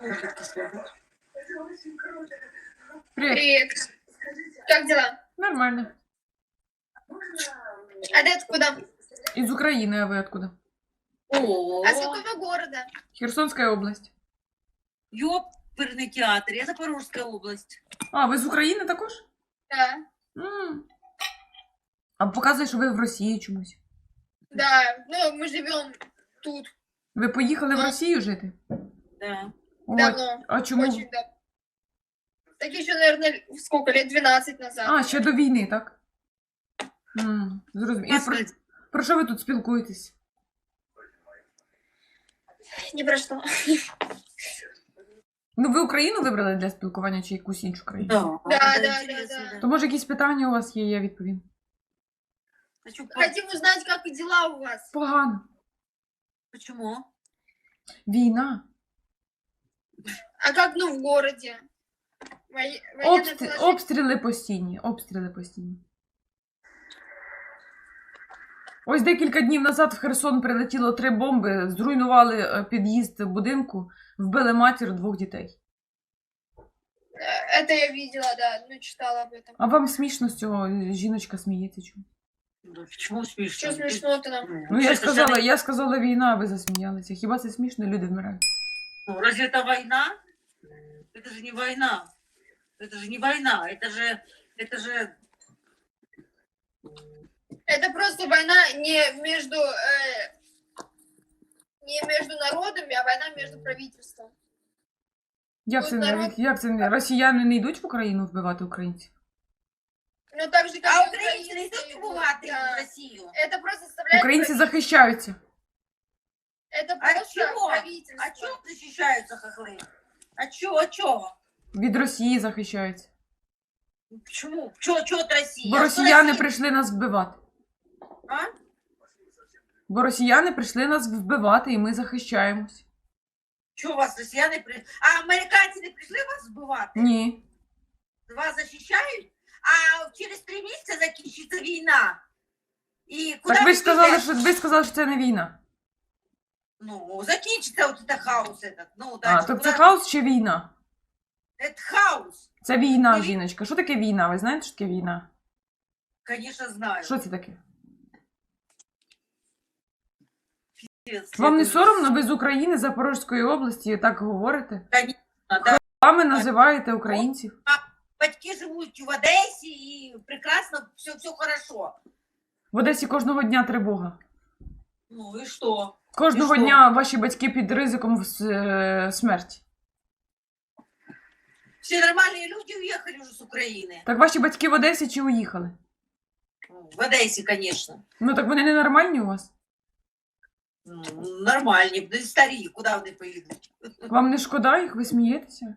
Привет. Привет. Как дела? Нормально. А ты откуда? Из Украины, а вы откуда? О, А с какого города? Херсонская область. ёперный театр, я Запорожская область. А, ви з України також? Да. М. А показує, що ви в Росії чомусь. Да, ну мы живем тут Ви поїхали в Росію жити? Да. Давно. а чому? Очень давно. Так еще, наверное, сколько лет? 12 назад. А, ще до війни, так? М, Зрозуміло. І про, про що ви тут спілкуєтесь? Не прошло. Ну, ви Україну вибрали для спілкування чи якусь іншу країну? Да, Да, это да, интересно, да, да. То може якісь питання у вас є, я відповім. Хочу по- Хотим узнать, как дела у вас. Погано. Почему? Війна. А как, ну, в городе? Воe- военное Обстрі... положение? Обстріли постійні. Обстріли постійні. Ось декілька днів назад в Херсон прилетіло три бомби, зруйнували е, під'їзд будинку, вбили матір двох дітей. Э, Это я видела, да, ну, читала об этом. А вам смішно з цього жіночка сміється? Чому? Да Почему смешно? Что смешно-то нам? Ну я это сказала, же- я сказала війна, а ви засміялися. Хіба це смішно? Люди вмирають. Ну, разве это война? Это же не война. Это же не война. Это же, это же, Это просто война не между... э, не между народами, а война между правительством. Як Тут це, не- народ- як це не- росіяни не йдуть в Україну вбивати українців? Ну, так же, как А и украинцы не идут убивать Да. в Россию? Это просто составляет... Українці прави- захищаються. Это А просто чего? правительство. А чё защищаются хохлы? А чё, а чё? Від Росії захищаються. Почему? Чё, чё от России? Бо А что росіяни Россия? прийшли нас вбивати. А? Бо росіяни прийшли нас вбивати, і ми захищаємось. Чё вас россияне при... А американцы не пришли вас сбывать? Ні. Вас защищают? А через три месяца закінчиться війна. І куди Так ви ж сказали, підете? що ви сказали, що це не війна. Ну, закінчиться от це хаос этот. Ну, А, дальше. Куди- це хаос чи війна? Це хаос. Це війна, Ні. жіночка. Що таке війна? Ви знаєте, що таке війна? Конечно, знаю. Що це таке? Пиздец, Вам не это соромно? Ви з України, Запорізької області так говорите? Конечно, да. Вами називаєте українців? Батьки живуть в Одесі і прекрасно, все, все хорошо. В Одесі кожного дня тривога. Ну і що? Кожного І що? дня ваші батьки під ризиком с- е, смерті. Всі нормальні люди уїхали вже з України. Так ваші батьки в Одесі чи уїхали? В Одесі, конечно. Ну так вони не нормальні у вас? Ну, нормальні, старі, куди вони поїдуть? Вам не шкода їх? Ви смієтеся?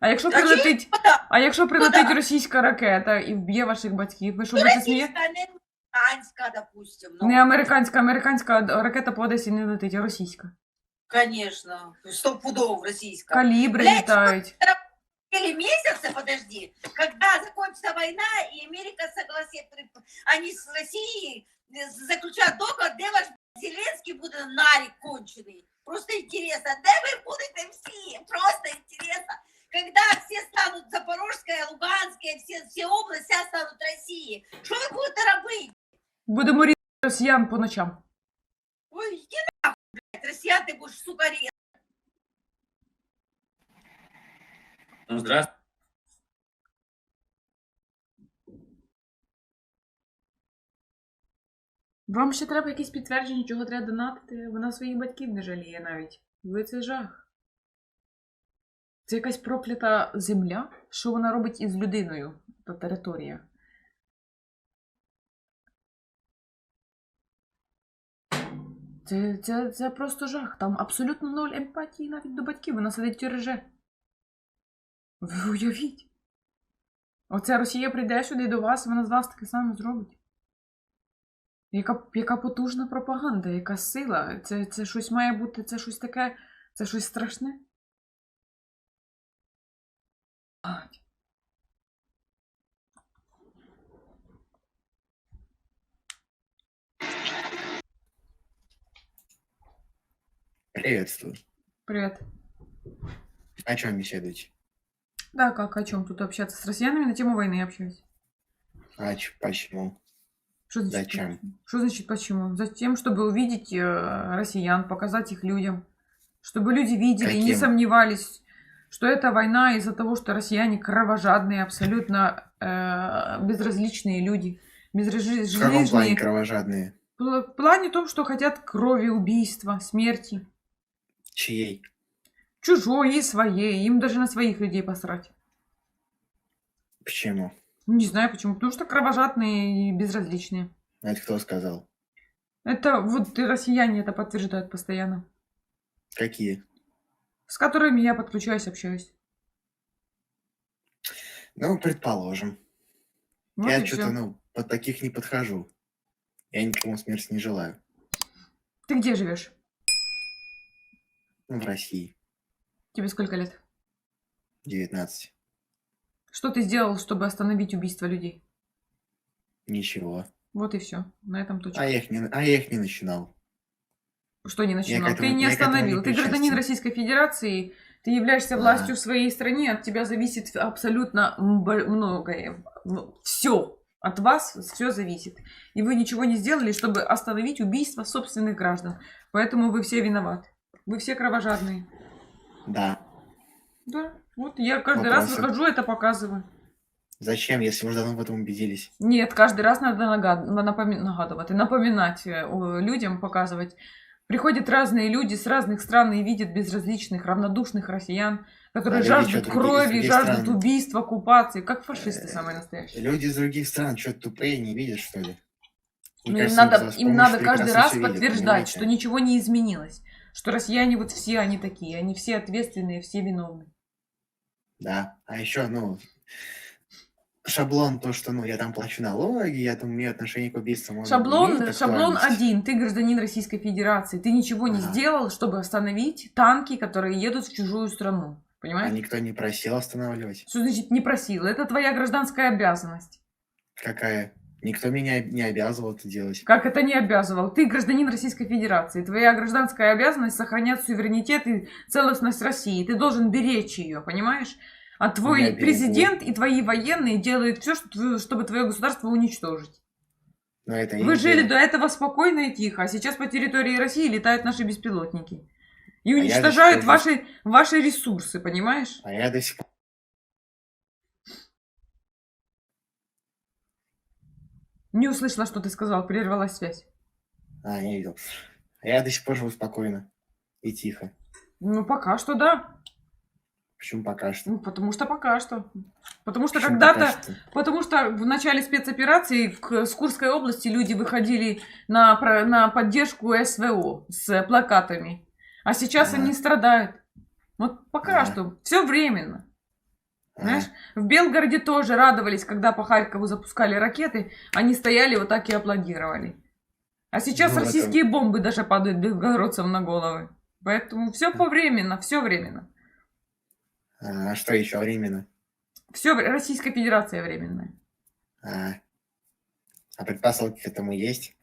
А якщо А прилетить, а якщо прилетить російська ракета і вб'є ваших батьків, ви що будете смієте? Російська, не американська, допустим. Ну, Не американська, американська ракета по Одесі не летить, а російська. Конечно, сто пудов російська. Калібри Блядь, літають. Или месяца, подожди, когда закончится война и Америка согласится, они с Россией заключают договор, де ваш Зеленский буде нарик конченый. Просто интересно, де ви будете всі? Просто интересно. Когда все станут Запорожская, Луганская, все, все области все станут Россией, что вы будете робити? Будемо різати росіян по ночам. Ой, иди нахуй, блядь, россиян ты будешь, сука, резать. Ну, здравствуйте. Вам ще треба якісь підтвердження, чого треба донатити. Вона своїх батьків не жаліє навіть. Ви це жах. Це якась проклята земля, що вона робить із людиною, та територія. Це, це, це просто жах. Там абсолютно ноль емпатії навіть до батьків. Вона сидить і реже. Ви уявіть. Оця Росія прийде сюди до вас, вона з вас таке саме зробить. Яка, яка потужна пропаганда, яка сила. Це, це щось має бути, це щось таке, це щось страшне. Ать. Приветствую. Привіт. О чем беседуете? Да, как, о чем тут общаться? С россиянами на тему войны общаюсь. А ч- почему? Что значит, Зачем? Что значит почему? Затем, чтобы увидеть э, россиян, показать их людям. Чтобы люди видели и не Каким? сомневались, что это война из-за того, что россияне кровожадные, абсолютно э, безразличные люди. В каком плане Безразличные. кровожадные? В плане том, что хотят крови, убийства, смерти. Чьей? Чужой и своей. Им даже на своих людей посрать. Почему? Не знаю почему. Потому что кровожадные и безразличные. А Это кто сказал? Это вот и россияне это подтверждают постоянно. Какие? С которыми я подключаюсь, общаюсь. Ну, предположим. Вот я что-то, ну, под таких не подхожу. Я никому смерти не желаю. Ты где живешь? Ну, в России. Тебе сколько лет? 19. Что ты сделал, чтобы остановить убийство людей? Ничего. Вот и все. На этом точка. А я их не, а я их не начинал. Что не начинал? этому- ты не я этому не остановил. ты гражданин. Российской Федерации. Ты являешься властью в своей стране. От тебя зависит абсолютно многое. Все. От вас все зависит. И вы ничего не сделали, чтобы остановить убийство собственных граждан. Поэтому вы все виноваты. Вы все кровожадные. Да. Да. Вот я каждый раз Вопросы? выхожу, это показываю. Зачем, если мы уже давно в этом убедились? Нет, каждый раз надо нагад- напоми- нагадывать, напоминать э, людям, показывать. Приходят разные люди с разных стран и видят безразличных, равнодушных россиян, которые А люди жаждут крови, жаждут стран? убийств, оккупации, как фашисты Э, самые настоящие. Люди из других стран что тупые не видят, что ли? Ну, Мне им кажется, надо, им надо каждый раз видят, подтверждать, понимаете? что ничего не изменилось. Что россияне вот все они такие, они все ответственные, все виновны. Да. А еще, ну, шаблон то, что, ну, я там плачу налоги, я там имею отношение к убийствам. он Шаблон, имеет шаблон один. Ты гражданин Российской Федерации. Ты ничего не Ага. сделал, чтобы остановить танки, которые едут в чужую страну. А Понимаешь? никто не просил останавливать. Что значит не просил? Это твоя гражданская обязанность. Какая? Никто меня не обязывал это делать. Как это не обязывал? Ты гражданин Российской Федерации. Твоя гражданская обязанность сохранять суверенитет и целостность России. Ты должен беречь ее, понимаешь? А твой президент и твои военные делают все, чтобы твое государство уничтожить. Но это Вы жили дело. до этого спокойно и тихо, а сейчас по территории России летают наши беспилотники. И А уничтожают пор ваши, ваши ресурсы, понимаешь? А я до сих пор... Не услышала, что ты сказал, прервалась связь. А, не видел. А я до сих пор живу спокойно и тихо. Ну, пока что да. Почему пока что? Ну, потому что пока что. Потому что когда-то? Потому что в начале спецоперации в с Курской области люди выходили на, на поддержку СВО с плакатами. А сейчас Ага. они страдают. Вот пока Ага. что. Все временно. А, Знаешь, в Белгороде тоже радовались, когда по Харькову запускали ракеты. Они стояли вот так и аплодировали. А сейчас Ну, это- российские бомбы даже падают белгородцам на головы. Поэтому все повременно, все временно. а что еще временно? Все Российская Федерация временная. А, а предпосылки к этому есть?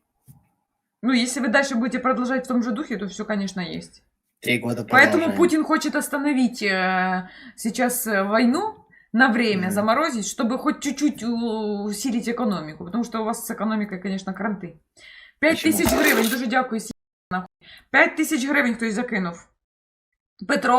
Ну, если вы дальше будете продолжать в том же духе, то все, конечно, есть. Три года Поэтому продолжаем. Путин хочет остановить э, сейчас э, войну на время, Мгм. заморозить, чтобы хоть чуть-чуть у- усилить экономику. Потому что у вас с экономикой, конечно, кранти. П'ять Почему? тисяч гривень, дуже дякую. сі- нахуй. П'ять тисяч гривень хтось закинув. Петро,